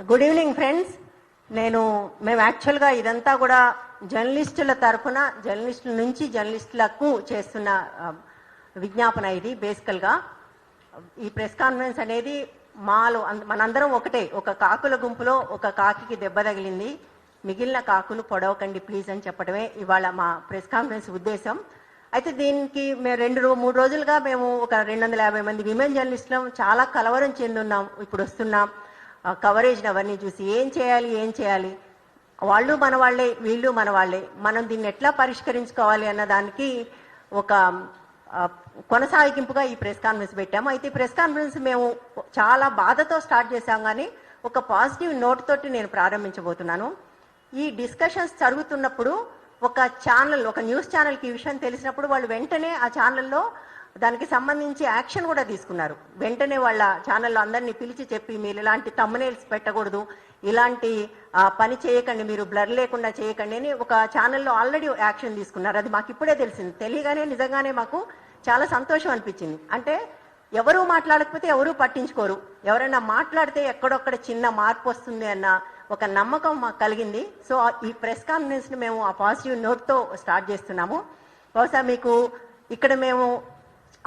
Good evening friends నేను మేము యాక్చువల్గా ఇదంతా కూడా జర్నలిస్టుల తరఫున జర్నలిస్టుల నుంచి జర్నలిస్టులకు చేస్తున్న విజ్ఞాపన ఇది బేసికల్గా ఈ ప్రెస్ కాన్ఫరెన్స్ అనేది మాలో మనందరం ఒకటే ఒక కాకుల గుంపులో ఒక కాకికి దెబ్బ తగిలింది. మిగిలిన కాకులు పొడవకండి ప్లీజ్ అని చెప్పడమే ఇవాళ మా ప్రెస్ కాన్ఫరెన్స్ ఉద్దేశం. అయితే దీనికి మేము రెండు రో- మూడు రోజులుగా మేము ఒక రెండు వందల యాభై మంది విమెన్ జర్నలిస్టులం చాలా కలవరం చెందున్నాం ఇప్పుడు వస్తున్నాం. కవరేజ్ అవన్నీ చూసి ఏం చేయాలి ఏం చేయాలి? వాళ్ళు మన వాళ్ళే వీళ్ళు మన వాళ్ళే. మనం దీన్ని ఎట్లా పరిష్కరించుకోవాలి అన్న దానికి ఒక కొనసాగింపుగా ఈ ప్రెస్ కాన్ఫరెన్స్ పెట్టాము. అయితే ప్రెస్ కాన్ఫరెన్స్ మేము చాలా బాధతో స్టార్ట్ చేశాం కానీ ఒక పాజిటివ్ నోట్ తోటి నేను ప్రారంభించబోతున్నాను. ఈ డిస్కషన్స్ జరుగుతున్నప్పుడు ఒక ఛానల్ ఒక న్యూస్ ఛానల్కి ఈ విషయం తెలిసినప్పుడు వాళ్ళు వెంటనే ఆ ఛానల్లో దానికి సంబంధించి యాక్షన్ కూడా తీసుకున్నారు. వెంటనే వాళ్ళ ఛానల్లో అందరినీ పిలిచి చెప్పి మీరు ఇలాంటి తమ్మనేల్స్ పెట్టకూడదు. ఇలాంటి పని చేయకండి. మీరు బ్లర్ లేకుండా చేయకండి అని ఒక ఛానల్లో ఆల్రెడీ యాక్షన్ తీసుకున్నారు. అది మాకు ఇప్పుడే తెలిసింది. తెలియగానే నిజంగానే మాకు చాలా సంతోషం అనిపించింది. అంటే ఎవరూ మాట్లాడకపోతే ఎవరూ పట్టించుకోరు. ఎవరైనా మాట్లాడితే ఎక్కడొక్కడ చిన్న మార్పు వస్తుంది అన్న ఒక నమ్మకం మాకు కలిగింది. సో ఈ ప్రెస్ కాన్ఫరెన్స్ మేము ఆ పాజిటివ్ నోట్తో స్టార్ట్ చేస్తున్నాము. బహుశా మీకు ఇక్కడ మేము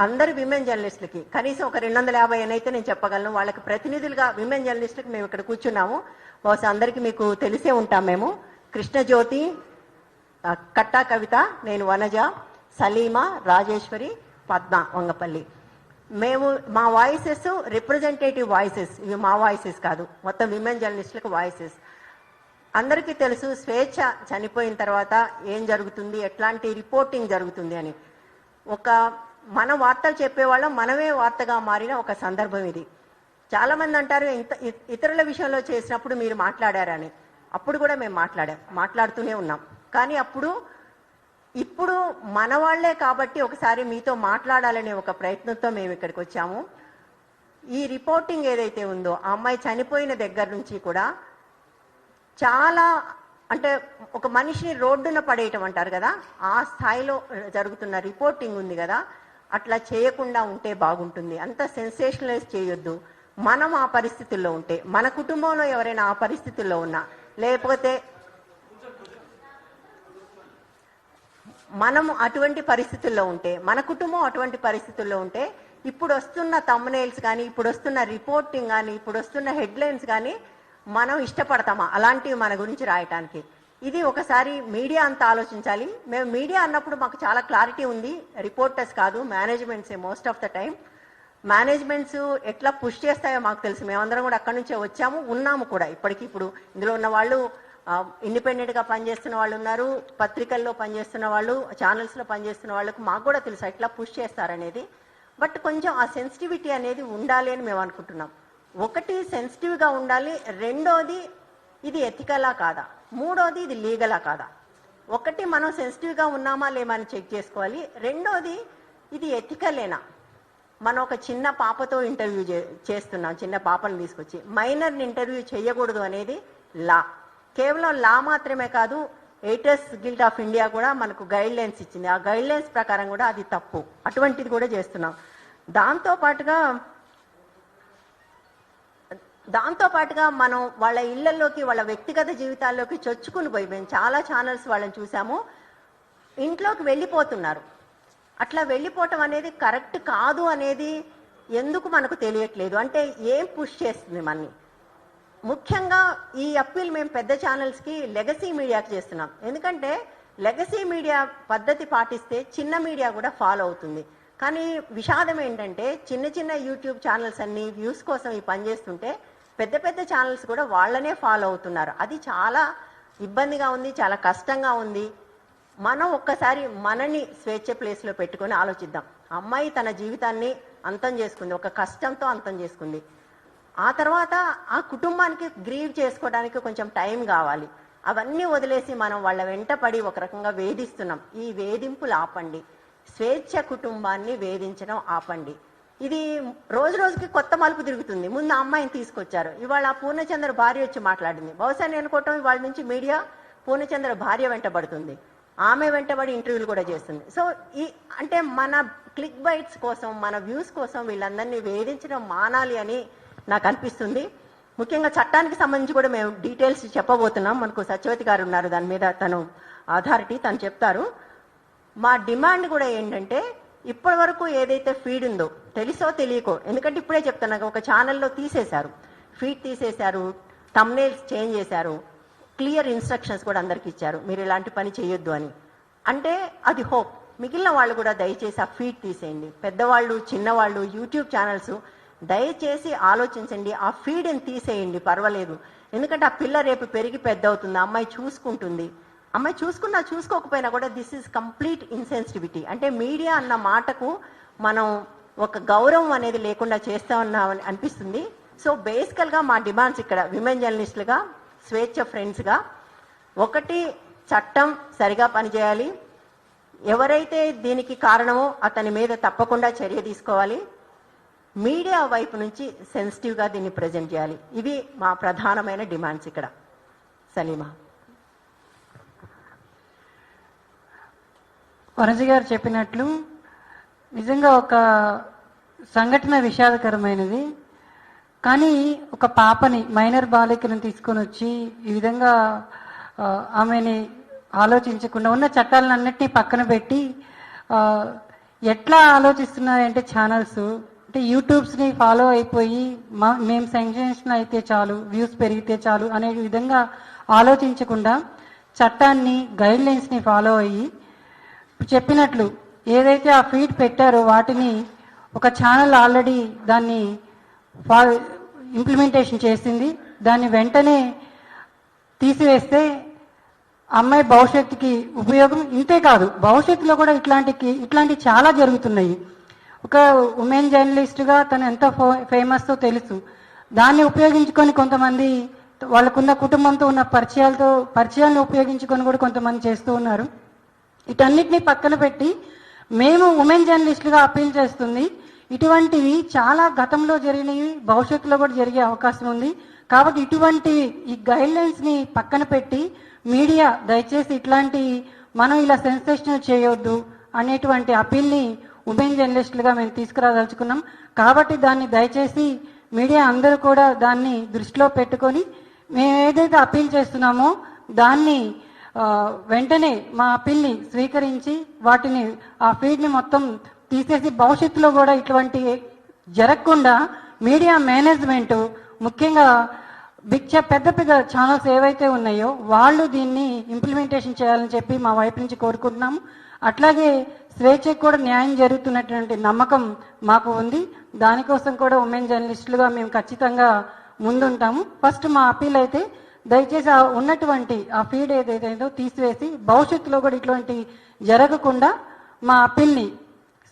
అందరు విమెన్ జర్నలిస్టులకి కనీసం ఒక రెండు వందల యాభై అని అయితే నేను చెప్పగలను. వాళ్ళకి ప్రతినిధులుగా విమెన్ జర్నలిస్టులకు మేము ఇక్కడ కూర్చున్నాము. బహుశా అందరికీ మీకు తెలిసే ఉంటాం మేము. కృష్ణజ్యోతి కట్టా కవిత నేను వనజ సలీమా రాజేశ్వరి పద్మ వంగపల్లి. మేము మా వాయిసెస్ రిప్రజెంటేటివ్ వాయిసెస్ ఇవి మా వాయిసెస్ కాదు. మొత్తం విమెన్ జర్నలిస్టులకు వాయిసెస్. అందరికీ తెలుసు స్వేచ్ఛ చనిపోయిన తర్వాత ఏం జరుగుతుంది ఎట్లాంటి రిపోర్టింగ్ జరుగుతుంది అని. ఒక మన వార్తలు చెప్పేవాళ్ళం మనమే వార్తగా మారిన ఒక సందర్భం ఇది. చాలామంది అంటారు ఇంత ఇ- ఇతరుల విషయంలో చేసినప్పుడు మీరు మాట్లాడారని. అప్పుడు కూడా మేము మాట్లాడాం మాట్లాడుతూనే ఉన్నాం. కానీ అప్పుడు ఇప్పుడు మన వాళ్ళే కాబట్టి ఒకసారి మీతో మాట్లాడాలనే ఒక ప్రయత్నంతో మేము ఇక్కడికి వచ్చాము. ఈ రిపోర్టింగ్ ఏదైతే ఉందో ఆ అమ్మాయి చనిపోయిన దగ్గర నుంచి కూడా చాలా అంటే ఒక మనిషిని రోడ్డున పడేయటం అంటారు కదా ఆ స్థాయిలో జరుగుతున్న రిపోర్టింగ్ ఉంది కదా అట్లా చేయకుండా ఉంటే బాగుంటుంది. అంత సెన్సేషనలైజ్ చేయొద్దు. మనం ఆ పరిస్థితుల్లో ఉంటే మన కుటుంబంలో ఎవరైనా ఆ పరిస్థితుల్లో ఉన్నా లేకపోతే మనం అటువంటి పరిస్థితుల్లో ఉంటే మన కుటుంబం అటువంటి పరిస్థితుల్లో ఉంటే ఇప్పుడు వస్తున్న తమ్నేల్స్ కానీ ఇప్పుడు వస్తున్న రిపోర్టింగ్ కానీ ఇప్పుడు వస్తున్న హెడ్లైన్స్ కానీ మనం ఇష్టపడతామా? అలాంటివి మన గురించి రాయటానికి. ఇది ఒకసారి మీడియా అంతా ఆలోచించాలి. మేము మీడియా అన్నప్పుడు మాకు చాలా క్లారిటీ ఉంది. రిపోర్టర్స్ కాదు మేనేజ్మెంట్సే most of the time managements ఎట్లా పుష్ చేస్తాయో మాకు తెలుసు. మేమందరం కూడా అక్కడి నుంచే వచ్చాము ఉన్నాము కూడా. ఇప్పటికి ఇప్పుడు ఇందులో ఉన్న వాళ్ళు ఇండిపెండెంట్గా పనిచేస్తున్న వాళ్ళు ఉన్నారు పత్రికల్లో పనిచేస్తున్న వాళ్ళు ఛానల్స్లో పనిచేస్తున్న వాళ్ళకు మాకు కూడా తెలుసు ఎట్లా పుష్ చేస్తారనేది. బట్ కొంచెం ఆ సెన్సిటివిటీ అనేది ఉండాలి అని మేము అనుకుంటున్నాం. ఒకటి సెన్సిటివ్గా ఉండాలి రెండోది ఇది ఎథికలా కాదా? మూడోది ఇది లీగలా కాదా? ఒకటి మనం సెన్సిటివ్గా ఉన్నామా లేమా అని చెక్ చేసుకోవాలి. రెండోది ఇది ఎథికలేనా మనం ఒక చిన్న పాపతో ఇంటర్వ్యూ చే- చేస్తున్నాం చిన్న పాపను తీసుకొచ్చి. మైనర్ని ఇంటర్వ్యూ చేయకూడదు అనేది లా కేవలం లా మాత్రమే కాదు ఎయిటర్స్ గిల్ట్ ఆఫ్ ఇండియా కూడా మనకు గైడ్ లైన్స్ ఇచ్చింది. ఆ గైడ్ లైన్స్ ప్రకారం కూడా అది తప్పు. అటువంటిది కూడా చేస్తున్నాం. దాంతో పాటుగా దాంతో పాటుగా మనం వాళ్ళ ఇళ్ళలోకి వాళ్ళ వ్యక్తిగత జీవితాల్లోకి చొచ్చుకుని పోయి మేము చాలా ఛానల్స్ వాళ్ళని చూసాము. ఇంట్లోకి వెళ్ళిపోతున్నారు. అట్లా వెళ్ళిపోవటం అనేది కరెక్ట్ కాదు అనేది ఎందుకు మనకు తెలియట్లేదు? అంటే ఏం పుష్ చేస్తుంది మనని? ముఖ్యంగా ఈ అప్పీల్ మేము పెద్ద ఛానల్స్కి లెగసీ మీడియాకి చేస్తున్నాం. ఎందుకంటే లెగసీ మీడియా పద్ధతి పాటిస్తే చిన్న మీడియా కూడా ఫాలో అవుతుంది. కానీ విషాదం ఏంటంటే చిన్న చిన్న యూట్యూబ్ ఛానల్స్ అన్ని వ్యూస్ కోసం ఈ పని చేస్తుంటే పెద్ద పెద్ద ఛానల్స్ కూడా వాళ్ళనే ఫాలో అవుతున్నారు. అది చాలా ఇబ్బందిగా ఉంది చాలా కష్టంగా ఉంది. మనం ఒక్కసారి మనని స్వేచ్ఛ ప్లేస్లో పెట్టుకొని ఆలోచిద్దాం. అమ్మాయి తన జీవితాన్ని అంతం చేసుకుంది ఒక కష్టంతో అంతం చేసుకుంది. ఆ తర్వాత ఆ కుటుంబానికి గ్రీవ్ చేసుకోవడానికి కొంచెం టైం కావాలి. అవన్నీ వదిలేసి మనం వాళ్ళ వెంట పడి ఒక రకంగా వేధిస్తున్నాం. ఈ వేధింపులు ఆపండి. స్వేచ్ఛ కుటుంబాన్ని వేధించడం ఆపండి. ఇది రోజు రోజుకి కొత్త మలుపు తిరుగుతుంది. ముందు అమ్మాయిని తీసుకొచ్చారు. ఇవాళ ఆ పూర్ణచంద్ర భార్య వచ్చి మాట్లాడింది. బహుశా నేను అనుకోవటం ఇవాళ నుంచి మీడియా పూర్ణచంద్ర భార్య వెంటబడుతుంది ఆమె వెంటబడి ఇంటర్వ్యూలు కూడా చేస్తుంది. సో ఈ అంటే మన క్లిక్ బైట్స్ కోసం మన వ్యూస్ కోసం వీళ్ళందరినీ వేధించడం మానాలి అని నాకు అనిపిస్తుంది. ముఖ్యంగా చట్టానికి సంబంధించి కూడా మేము డీటెయిల్స్ చెప్పబోతున్నాం. మనకు సత్యవతి గారు ఉన్నారు. దాని మీద తను అథారిటీ తను చెప్తారు. మా డిమాండ్ కూడా ఏంటంటే ఇప్పటి వరకు ఏదైతే ఫీడ్ ఉందో తెలుసో తెలియకో. ఎందుకంటే ఇప్పుడే చెప్తున్నా ఒక ఛానల్లో తీసేశారు. ఫీడ్ తీసేశారు తమ్నేల్స్ చేంజ్ చేశారు. క్లియర్ ఇన్స్ట్రక్షన్స్ కూడా అందరికి ఇచ్చారు. మీరు ఇలాంటి పని చేయొద్దు అని. అంటే అది హోప్ మిగిలిన వాళ్ళు కూడా దయచేసి ఆ ఫీడ్ తీసేయండి. పెద్దవాళ్ళు చిన్నవాళ్ళు యూట్యూబ్ ఛానల్స్ దయచేసి ఆలోచించండి. ఆ ఫీడ్ని తీసేయండి పర్వాలేదు. ఎందుకంటే ఆ పిల్ల రేపు పెరిగి పెద్ద అవుతుంది ఆ అమ్మాయి చూసుకుంటుంది. అమ్మాయి చూసుకున్నా చూసుకోకపోయినా కూడా దిస్ ఈజ్ కంప్లీట్ ఇన్సెన్సిటివిటీ అంటే మీడియా అన్న మాటకు మనం ఒక గౌరవం అనేది లేకుండా చేస్తా ఉన్నామని అనిపిస్తుంది. సో బేసికల్గా మా డిమాండ్స్ ఇక్కడ విమెన్ జర్నలిస్టులుగా స్వేచ్ఛ ఫ్రెండ్స్గా. ఒకటి చట్టం సరిగా పనిచేయాలి. ఎవరైతే దీనికి కారణమో అతని మీద తప్పకుండా చర్య తీసుకోవాలి. మీడియా వైపు నుంచి సెన్సిటివ్గా దీన్ని ప్రజెంట్ చేయాలి. ఇవి మా ప్రధానమైన డిమాండ్స్ ఇక్కడ. సలీమా. వనజ గారు చెప్పినట్లు నిజంగా ఒక సంఘటన విషాదకరమైనది. కానీ ఒక పాపని మైనర్ బాలికలను తీసుకొని వచ్చి ఈ విధంగా ఆమెని ఆలోచించకుండా ఉన్న చట్టాలన్నింటినీ పక్కన పెట్టి ఎట్లా ఆలోచిస్తున్నారంటే ఛానల్స్. అంటే యూట్యూబ్స్ని ఫాలో అయిపోయి మా మేము సెన్సేషన్ అయితే చాలు వ్యూస్ పెరిగితే చాలు అనే విధంగా ఆలోచించకుండా చట్టాన్ని గైడ్ లైన్స్ని ఫాలో అయ్యి చెప్పినట్లు ఏదైతే ఆ ఫీడ్ పెట్టారో వాటిని ఒక ఛానల్ ఆల్రెడీ దాన్ని ఫా ఇంప్లిమెంటేషన్ చేసింది. దాన్ని వెంటనే తీసివేస్తే అమ్మాయి భవిష్యత్తుకి ఉపయోగం ఇంతే కాదు. భవిష్యత్తులో కూడా ఇట్లాంటి ఇట్లాంటి చాలా జరుగుతున్నాయి. ఒక ఉమెన్ జర్నలిస్ట్గా తను ఎంత ఫేమస్తో తెలుసు. దాన్ని ఉపయోగించుకొని కొంతమంది వాళ్ళకున్న కుటుంబంతో ఉన్న పరిచయాలతో పరిచయాలను ఉపయోగించుకొని కూడా కొంతమంది చేస్తూ ఉన్నారు. వీటన్నిటిని పక్కన పెట్టి మేము ఉమెన్ జర్నలిస్టులుగా అప్పీల్ చేస్తుంది. ఇటువంటివి చాలా గతంలో జరిగినవి భవిష్యత్తులో కూడా జరిగే అవకాశం ఉంది. కాబట్టి ఇటువంటి ఈ గైడ్లైన్స్ని పక్కన పెట్టి మీడియా దయచేసి ఇట్లాంటి మనం ఇలా సెన్సేషన్ చేయొద్దు అనేటువంటి అప్పీల్ని ఉమెన్ జర్నలిస్టులుగా మేము తీసుకురాదలుచుకున్నాం. కాబట్టి దాన్ని దయచేసి మీడియా అందరూ కూడా దాన్ని దృష్టిలో పెట్టుకొని మేము ఏదైతే అప్పీల్ చేస్తున్నామో దాన్ని వెంటనే మా అప్పీల్ని స్వీకరించి వాటిని ఆ ఫీడ్ని మొత్తం తీసేసి భవిష్యత్తులో కూడా ఇటువంటి జరగకుండా మీడియా మేనేజ్మెంట్ ముఖ్యంగా బిగ్ పెద్ద పెద్ద ఛానల్స్ ఏవైతే ఉన్నాయో వాళ్ళు దీన్ని ఇంప్లిమెంటేషన్ చేయాలని చెప్పి మా వైపు నుంచి కోరుకుంటున్నాము. అట్లాగే స్వేచ్ఛకు కూడా న్యాయం జరుగుతున్నటువంటి నమ్మకం మాకు ఉంది. దానికోసం కూడా ఉమెన్ జర్నలిస్టులుగా మేము ఖచ్చితంగా ముందుంటాము. ఫస్ట్ మా అప్పీల్ అయితే దయచేసి ఆ ఉన్నటువంటి ఆ ఫీడ్ ఏదైతే తీసివేసి భవిష్యత్తులో కూడా ఇటువంటి జరగకుండా మా అప్పీల్ని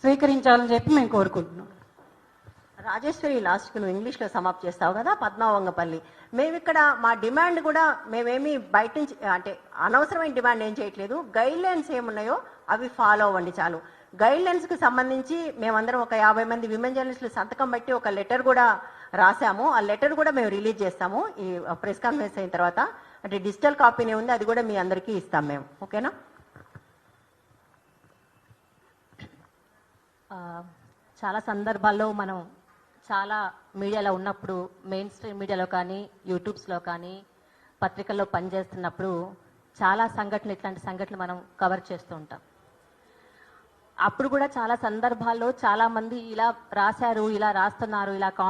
స్వీకరించాలని చెప్పి మేము కోరుకుంటున్నాం. రాజేశ్వరి లాస్ట్కి నువ్వు ఇంగ్లీష్లో సమాప్తి చేస్తావు కదా పద్మావంగపల్లి. మేము ఇక్కడ మా డిమాండ్ కూడా మేమేమి బయట నుంచి అంటే అనవసరమైన డిమాండ్ ఏం చేయట్లేదు. గైడ్ లైన్స్ ఏమున్నాయో అవి ఫాలో అవ్వండి చాలు. గైడ్ లైన్స్కి సంబంధించి మేమందరం ఒక యాభై మంది విమెన్ జర్నలిస్టులు సంతకం బట్టి ఒక లెటర్ కూడా రాసాము ఆ లెటర్ కూడా మేము రిలీజ్ చేస్తాము. ఈ ప్రెస్ కాన్ఫరెన్స్ అయిన తర్వాత అంటే డిజిటల్ కాపీనే ఉంది అది కూడా మీ అందరికీ ఇస్తాం మేము. ఓకేనా? చాలా సందర్భాల్లో మనం చాలా మీడియాలో ఉన్నప్పుడు మెయిన్ స్ట్రీమ్ మీడియాలో కానీ యూట్యూబ్స్లో కానీ పత్రికల్లో పనిచేస్తున్నప్పుడు చాలా సంఘటనలు ఇట్లాంటి సంఘటనలు మనం కవర్ చేస్తూ ఉంటాం. అప్పుడు కూడా చాలా సందర్భాల్లో చాలామంది ఇలా రాశారు ఇలా రాస్తున్నారు ఇలా కామెంట్